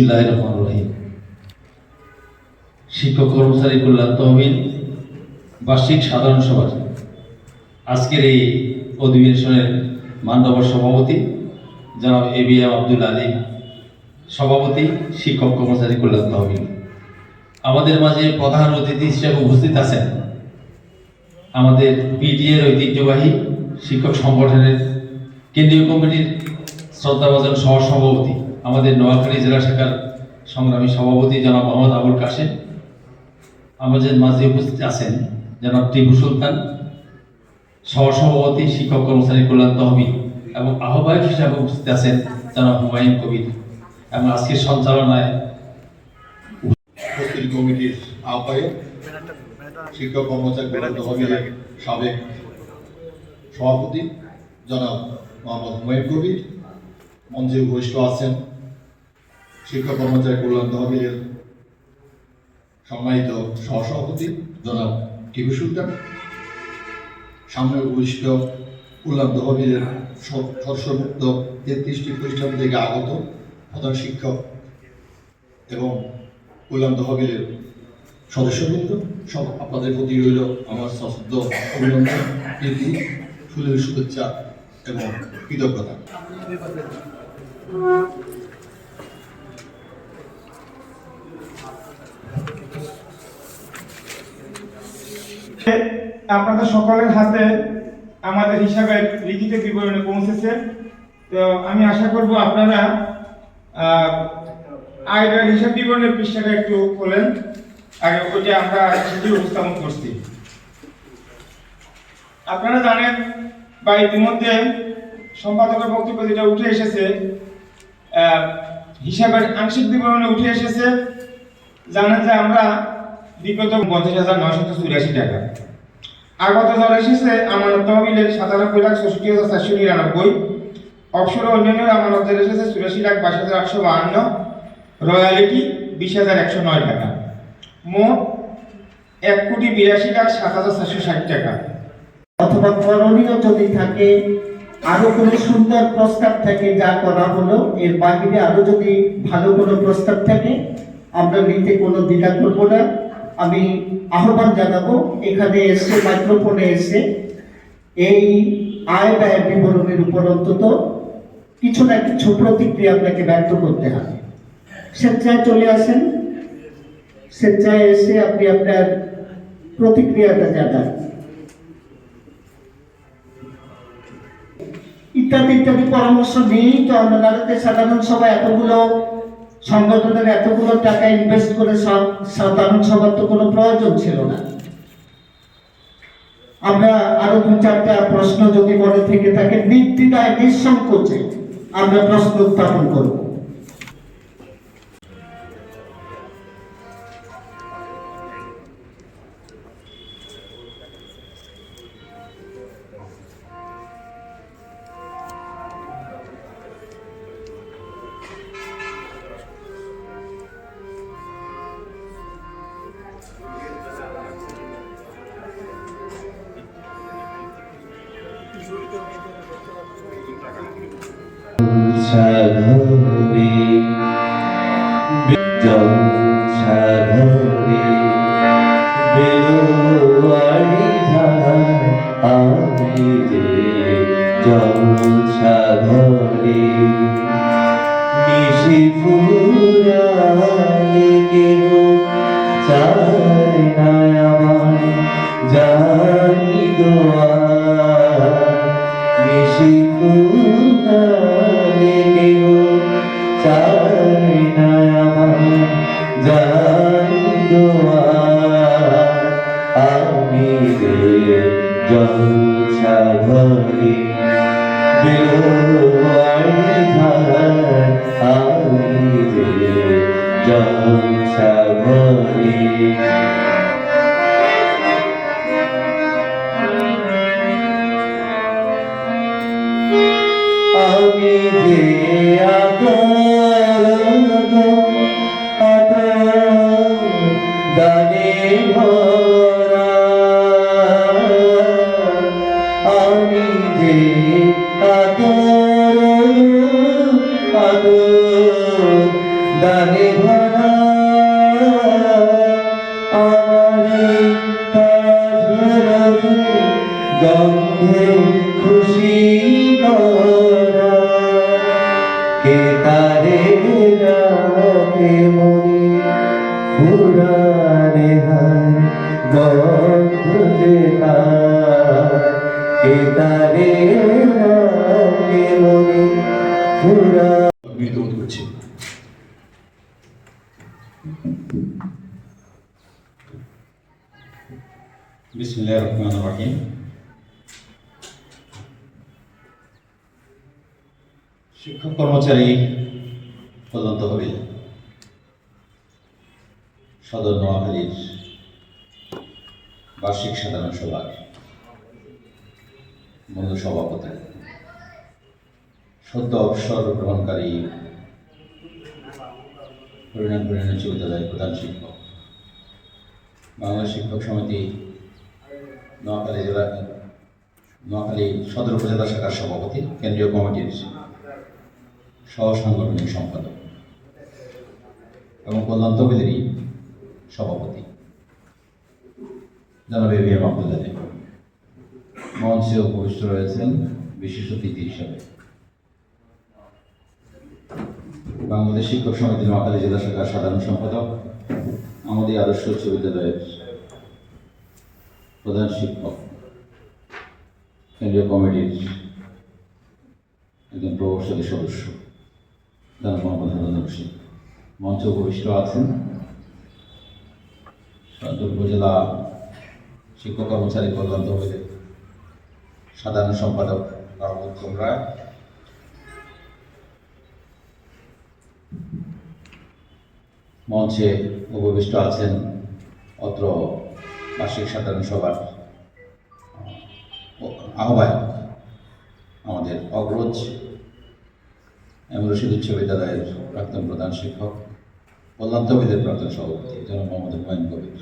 বিসমিল্লাহ রহমান রহিম শিক্ষক কর্মচারী কল্যাণ তহবিল, বার্ষিক সাধারণ সভার আজকের এই অধিবেশনের মান্যবর সভাপতি, জনাব A B M Abdul Ali সভাপতি, শিক্ষক কর্মচারী কল্যাণ তহবিল। আমাদের মাঝে প্রধান অতিথি হিসেবে উপস্থিত আছেন আমাদের বিডিএর ঐতিহ্যবাহী শিক্ষক সংগঠনের কেন্দ্রীয় কমিটির শ্রদ্ধাভাজন সহসভাপতি আমাদের নোয়াখালী জেলা শাখার সংগ্রামী সভাপতি জনাব মোহাম্মদ আবুল কাশেম, আমাদের মাঝে উপস্থিত আছেন জনাব টিপু সুলতান, সহসভাপতি, শিক্ষক কর্মচারী কল্যাণ তহবিল এবং আহ্বায়ক হিসাবে উপস্থিত আছেন জনাব হুমায়ুন কবির এবং আজকের সঞ্চালনায় কমিটির আহ্বায়ক, শিক্ষক কর্মচারী কল্যাণ তহবিলের সাবেক সভাপতি জনাব মোহাম্মদ হুমায়ুন কবির, মঞ্চে উপবিষ্ট আছেন শিক্ষক কর্মচারী কল্যাণ তহবিলের সম্মানিত সহসভাপতি জনাব টিপু সুলতান, সামনে উপবিষ্ট কল্যাণ তহবিলের সদস্যভুক্ত তেত্রিশটি প্রতিষ্ঠান থেকে আগত প্রধান শিক্ষক এবং কল্যাণ তহবিলের সদস্যবৃন্দ। সব আপনাদের প্রতি রইল আমার সশ্রদ্ধ অভিনন্দন, প্রীতি, ফুলের শুভেচ্ছা এবং কৃতজ্ঞতা। আপনাদের সকলের হাতে আমাদের হিসাবের লিখিত বিবরণী পৌঁছেছে। তো আমি আশা করব আপনারা হিসাব বিবরণের পৃষ্ঠাটা একটু খোলেন। আগে ওইটা আমরা সেটি উপস্থাপন করছি। আপনারা জানেন বা ইতিমধ্যে সম্পাদকের বক্তব্য যেটা উঠে এসেছে হিসাবের আংশিক বিবরণে উঠে এসেছে। জানেন যে আমরা বিগত পঞ্চাশ হাজার নয়শত চুরাশি টাকা। আগত জ্বর এসেছে আমানত তহবিলের সাতানব্বই লাখ ষষ্ঠি হাজার চারশো নিরানব্বই। অবসর অন্যান্য আমানতের এসেছে চুরাশি লাখ বাইশ হাজার আটশো বাহান্ন। রয়্যালিটি বিশ হাজার একশো নয় টাকা। মোট এক কোটি বিরাশি লাখ সাত হাজার চারশো ষাট টাকা। অথবা করণীয় যদি থাকে, আরও কোনো সুন্দর প্রস্তাব থাকে যা করা হলো, এর বাহিরে আরও যদি ভালো কোনো প্রস্তাব থাকে, আমরা নিতে কোনো দ্বিধা করব না। আমি আহ্বান জানাব, এখানে এসে মাইক্রোফোনে এসে এই আয় ব্যয় বিবরণের উপর অন্তত কিছু না কিছু প্রতিক্রিয়া আপনাকে ব্যক্ত করতে হবে। স্বেচ্ছায় চলে আসেন। স্বেচ্ছায় এসে আপনি আপনার প্রতিক্রিয়াটা জানান। ইত্যাদি ইত্যাদি পরামর্শ নিয়েই তো আমরা সাধারণ সভা এতগুলো সংগঠনের এতগুলো টাকা ইনভেস্ট করে সাধারণ সভার তো কোনো প্রয়োজন ছিল না। আমরা আরও দু চারটা প্রশ্ন যদি মনে থেকে থাকে নির্দিদায় নিঃসংকোচে আমরা প্রশ্ন উত্থাপন করব। I'm not time. বিসমুল্লাহ রহমান রাহিম শিক্ষক কর্মচারী তদন্ত হবে। সদর নোয়াখালীর বার্ষিক সাধারণ সভার মূল সভাপতি। সদ্য অবসর গ্রহণকারী হরিনাথপুর উচ্চ বিদ্যালয়ের প্রধান শিক্ষক। বাংলাদেশ শিক্ষক সমিতি নোয়াখালী জেলা, নোয়াখালী সদর উপজেলা শাখার সভাপতি, কেন্দ্রীয় কমিটির সহ সাংগঠনিক সম্পাদক এবং কল্যাণ তহবিলেরই সভাপতি। জনাব বি এম আব্দুল আলী মঞ্চে উপবিষ্ট রয়েছেন বিশিষ্ট অতিথি হিসাবে। বাংলাদেশ শিক্ষক সমিতি নোয়াখালী জেলা শাখার সাধারণ সম্পাদক, আমাদের আদর্শ উচ্চ বিদ্যালয়ের প্রধান শিক্ষক, কেন্দ্রীয় কমিটির একজন প্রভাবশালী সদস্য জনাব মোহাম্মদ মঞ্চে উপবিষ্ট আছেন। উপজেলা শিক্ষক কর্মচারী কল্যাণ তহবিলের সাধারণ সম্পাদক রাহুল রায়। মঞ্চে উপবিষ্ট আছেন অত্র বার্ষিক সাধারণ সভার আহ্বায়ক আমাদের অগ্রজ এম রশিদ উচ্চ বিদ্যালয়ের প্রাক্তন প্রধান শিক্ষক কল্যাণ তহবিলের প্রাক্তন সভাপতি, জনাব মোহাম্মদ হুমায়ুন কবির,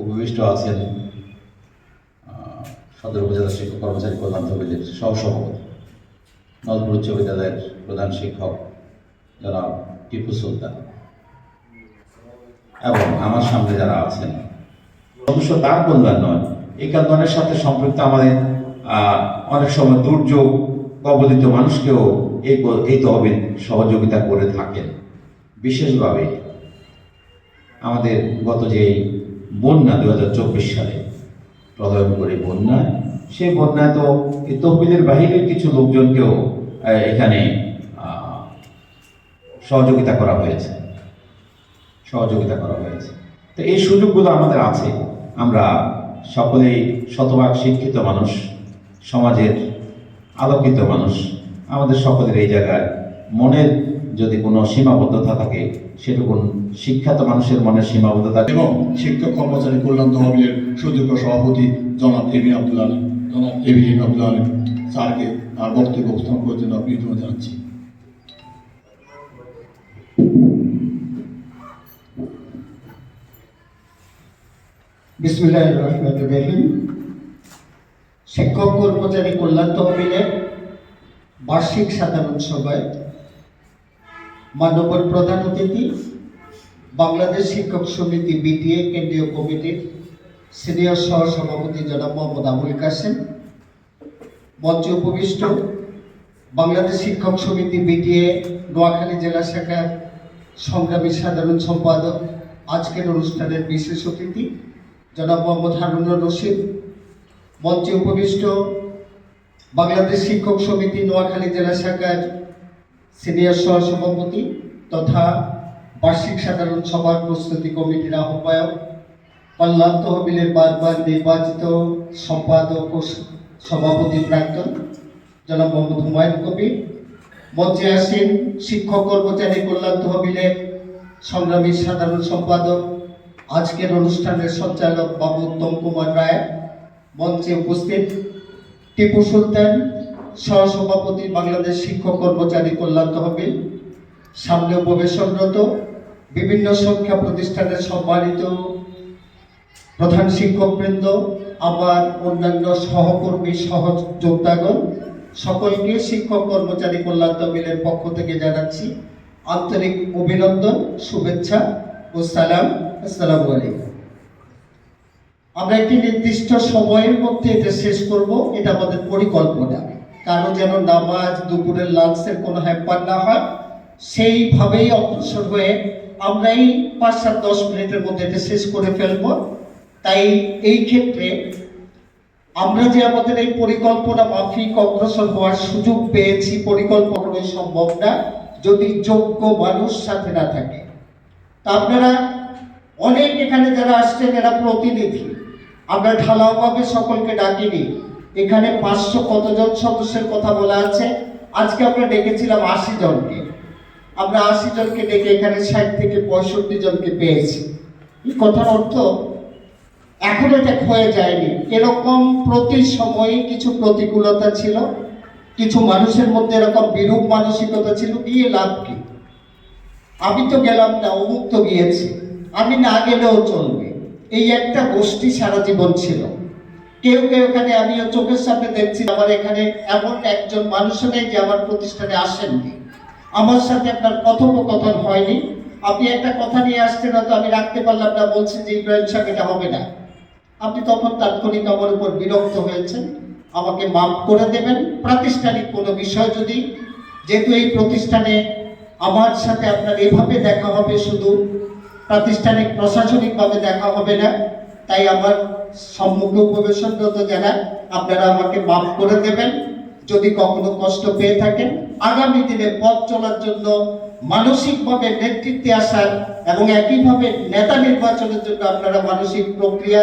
উপবিষ্ট আছেন সদর উপজেলা শিক্ষক কর্মচারী কল্যাণ তহবিলের সহসভাপতি, নলপুর উচ্চ বিদ্যালয়ের প্রধান শিক্ষক জনাব টিপু সুলতান এবং আমার সামনে যারা আছেন অবশ্য তার কল্যাণ নয়। এই কল্যাণের সাথে সম্পৃক্ত আমাদের অনেক সময় দুর্যোগ, কবলিত মানুষকেও এই এই তহবিল সহযোগিতা করে থাকেন। বিশেষভাবে আমাদের গত যে বন্যা দু হাজার চব্বিশ সালে প্রলয়ন করে বন্যা, সেই বন্যায় তো তহবিলের বাহিরের কিছু লোকজনকেও এখানে সহযোগিতা করা হয়েছে। সহযোগিতা করা হয়েছে। তো এই সুযোগগুলো আমাদের আছে। আমরা সকলেই শতভাগ শিক্ষিত মানুষ, সমাজের আলোকিত মানুষ। আমাদের সকলের এই জায়গায় মনের যদি কোনো সীমাবদ্ধতা থাকে, সেটুকুন শিক্ষিত মানুষের মনের সীমাবদ্ধতা এবং শিক্ষক, কর্মচারী, কল্যাণ তহবিলের সুযোগ্য সভাপতি জনাব এ বি আব্দুল আলী জনাব এ বি আব্দুল আলী স্যারকে তার বক্তব্য উপস্থাপন করার জন্য বিনীত জানাচ্ছি। বিসমুল্লাহ রহমান রহিম। শিক্ষক কর্মচারী কল্যাণ তহবিলের বার্ষিক সাধারণ সভায় মানবর প্রধান অতিথি, বাংলাদেশ শিক্ষক সমিতি বিটিএ কেন্দ্রীয় কমিটির সিনিয়র সহ সভাপতি জনাব মোহাম্মদ আবুল কাসেম মঞ্চে উপবিষ্ট বাংলাদেশ শিক্ষক সমিতি বিটিএ নোয়াখালী জেলা শাখার সংগ্রামী সাধারণ সম্পাদক, আজকের অনুষ্ঠানের বিশেষ অতিথি জনাব মোহাম্মদ হারুনুর রশিদ, মঞ্চে উপবিষ্ট বাংলাদেশ শিক্ষক সমিতি নোয়াখালী জেলা শাখার সিনিয়র সহসভাপতি তথা বার্ষিক সাধারণ সভার প্রস্তুতি কমিটির আহ্বায়ক, কল্যাণ তহবিলের বারবার নির্বাচিত সম্পাদক ও সভাপতি প্রাক্তন জনাব মোহাম্মদ হুমায়ুন কবির, মঞ্চে আসেন শিক্ষক কর্মচারী কল্যাণ তহবিলের সংগ্রামী সাধারণ সম্পাদক আজকের অনুষ্ঠানের সঞ্চালক বাবু উত্তম কুমার রায়। মঞ্চে উপস্থিত টিপু সুলতান, সহসভাপতি বাংলাদেশ শিক্ষক কর্মচারী কল্যাণ তহবিল, সামনে উপবেশনরত বিভিন্ন সংখ্যা প্রতিষ্ঠানের সম্মানিত প্রধান শিক্ষকবৃন্দ, আমার অন্যান্য সহকর্মী, সহযোদ্ধাগণ, সকলকে শিক্ষক কর্মচারী কল্যাণ তহবিলের পক্ষ থেকে জানাচ্ছি আন্তরিক অভিনন্দন, শুভেচ্ছা। সালাম, আসসালামু আলাইকুম। আমরা একটি নির্দিষ্ট সময়ের মধ্যে এটা শেষ করব, এটা আমাদের পরিকল্পনা। কারও যেন নামাজ, দুপুরের লাঞ্চের কোনো হ্যাম্পার না হয়, সেইভাবেই অগ্রসর হয়ে আমরা এই পাঁচ সাত দশ মিনিটের মধ্যে এটা শেষ করে ফেলব। তাই এই ক্ষেত্রে আমরা যে আমাদের এই পরিকল্পনা মাফিক অগ্রসর হওয়ার সুযোগ পেয়েছি, পরিকল্পনা সম্ভব না। যদি যোগ্য মানুষ সাথে না থাকে তা আপনারা অনেক এখানে যারা আসছেন, এরা প্রতিনিধি। আমরা ঢালাওভাবে সকলকে ডাকিনি। এখানে পাঁচশো কতজন সদস্যের কথা বলা আছে। আজকে আমরা ডেকেছিলাম আশি জনকে। আমরা আশি জনকে ডেকে এখানে ষাট থেকে পঁয়ষট্টি জনকে পেয়েছি। এই কথার অর্থ? এখন এটা ক্ষয়ে যায়নি। এরকম প্রতি সময়ে কিছু প্রতিকূলতা ছিল। কিছু মানুষের মধ্যে এরকম বিরূপ মানসিকতা ছিল। গিয়ে লাভ কি? আমি তো গেলাম না, অমুক তো গিয়েছে। আমি না গেলেও চলবে। এই একটা গোষ্ঠী সারা জীবন ছিল। কেউ কেউ এখানে, আমিও চোখের সামনে দেখছি, আমার এখানে এমন একজন মানুষও নেই যে আমার প্রতিষ্ঠানে আসেননি। আমার সাথে আপনার কথোপকথন হয়নি। আপনি একটা কথা নিয়ে আসছেন, হয়তো আমি রাখতে পারলাম না, বলছেন যে ইব্রাহিম সাহেব এটা হবে না। আপনি তখন তাৎক্ষণিক আমার উপর বিরক্ত হয়েছেন। আমাকে মাফ করে দেবেন। প্রাতিষ্ঠানিক কোনো বিষয় যদি, যেহেতু এই প্রতিষ্ঠানে আমার সাথে আপনার এভাবে দেখা হবে শুধু প্রাতিষ্ঠানিক প্রশাসনিকভাবে দেখা হবে না, তাই আমার সম্মুখ প্রবেশনরত যারা, আপনারা আমাকে মাফ করে দেবেন। যদি কখনো কষ্ট পেয়ে থাকেন, আগামী দিনে পথ চলার জন্য মানসিকভাবে নেতৃত্বে আসার এবং একইভাবে নেতা নির্বাচনের জন্য আপনারা মানসিক প্রক্রিয়া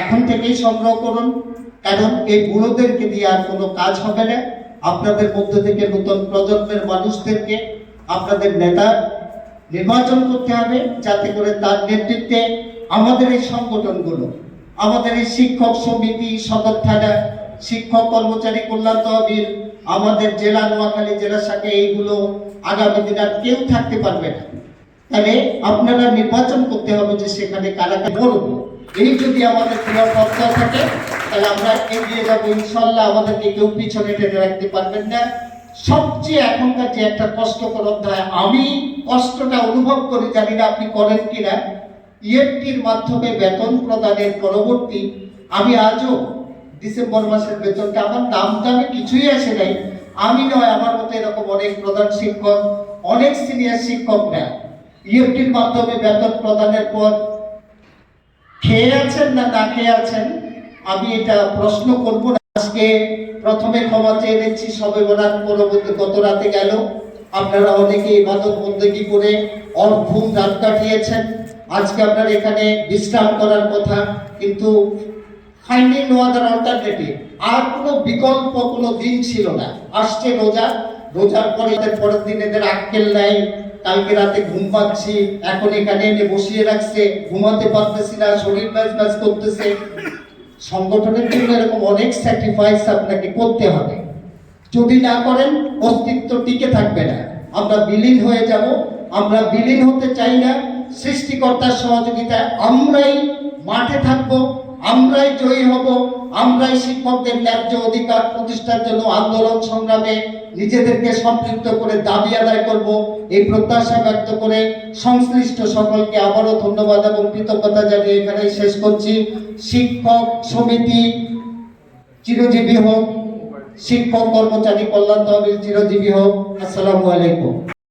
এখন থেকেই সংগ্রহ করুন। কারণ এই বুড়োদেরকে দিয়ে আর কোনো কাজ হবে না। আপনাদের মধ্য থেকে নতুন প্রজন্মের মানুষদেরকে আপনাদের নেতা নির্বাচন করতে হবে, যাতে করে তার নেতৃত্বে আমাদের এই সংগঠনগুলো, আমাদের এই শিক্ষক সমিতি, সদর থানা, শিক্ষক কর্মচারী কল্যাণ তহবিল, আমাদের জেলা, নোয়াখালী জেলা শাখা, এইগুলো আগামী দিন আর কেউ থাকতে পারবে না। তাহলে আপনারা নির্বাচন করতে হবে যে সেখানে কারা কারা বলব এই যদি আমাদের পথটা থাকে, তাহলে আমরা এগিয়ে যাব। ইনশাল্লাহ আমাদেরকে কেউ পিছনে টেনে রাখতে পারবেন না। সবচেয়ে এখনকার যে একটা কষ্টকর অধ্যায়, আমি কষ্টটা অনুভব করি, জানি না আপনি করেন কিনা, ইএফটির মাধ্যমে বেতন প্রদানের পরবর্তী, আমি আজও ডিসেম্বর মাসের বেতনটা, আমার নাম দামে কিছুই আসে নাই। আমি নয়, আমার মতো এরকম অনেক প্রধান শিক্ষক, অনেক সিনিয়র শিক্ষক শিক্ষকরা ইএফটির মাধ্যমে বেতন প্রদানের পর খেয়ে আছেন না না খেয়ে আছেন, আমি এটা প্রশ্ন করব না। আজকে প্রথমে ক্ষমা চেয়ে নিচ্ছি, সবে বরাত পরবর্তী গত রাতে গেল। আপনারা অনেকে ইবাদত বন্দেগী করে অর্ঘুম রাত কাটিয়েছেন। আজকে আপনারা এখানে বিশ্রাম করার কথা, কিন্তু ফাইন্ডিং নো আদার অল্টারনেটিভ আর কোনো বিকল্প, কোনো দিন ছিল না। আসছে রোজা। রোজার পরে এদের পরের দিন এদের আক্কেল নাই। কালকে রাতে ঘুম পাচ্ছি। এখন এখানে এনে বসিয়ে রাখছে। ঘুমাতে পারতেছি না, শরীর ম্যাচ ম্যাচ করতেছে। সংগঠনের জন্য এরকম অনেক স্যাক্রিফাইস আপনাকে করতে হবে। যদি না করেন, অস্তিত্ব টিকে থাকবে না। আমরা বিলীন হয়ে যাব, আমরা বিলীন হতে চাই না। সৃষ্টিকর্তার সহযোগিতায় আমরাই মাঠে থাকব। আমরাই জয়ী হব, আমরাই শিক্ষকদের ন্যায্য অধিকার প্রতিষ্ঠার জন্য আন্দোলন সংগ্রামে নিজেদেরকে সম্পৃক্ত করে দাবি আদায় করব। এই প্রত্যাশা ব্যক্ত করে সংশ্লিষ্ট সকলকে আবারও ধন্যবাদ এবং কৃতজ্ঞতা জানিয়ে এখানেই শেষ করছি। শিক্ষক সমিতি চিরজীবী হোক, শিক্ষক কর্মচারী কল্যাণ তহবিল চিরজীবী হোক। আসসালামু আলাইকুম।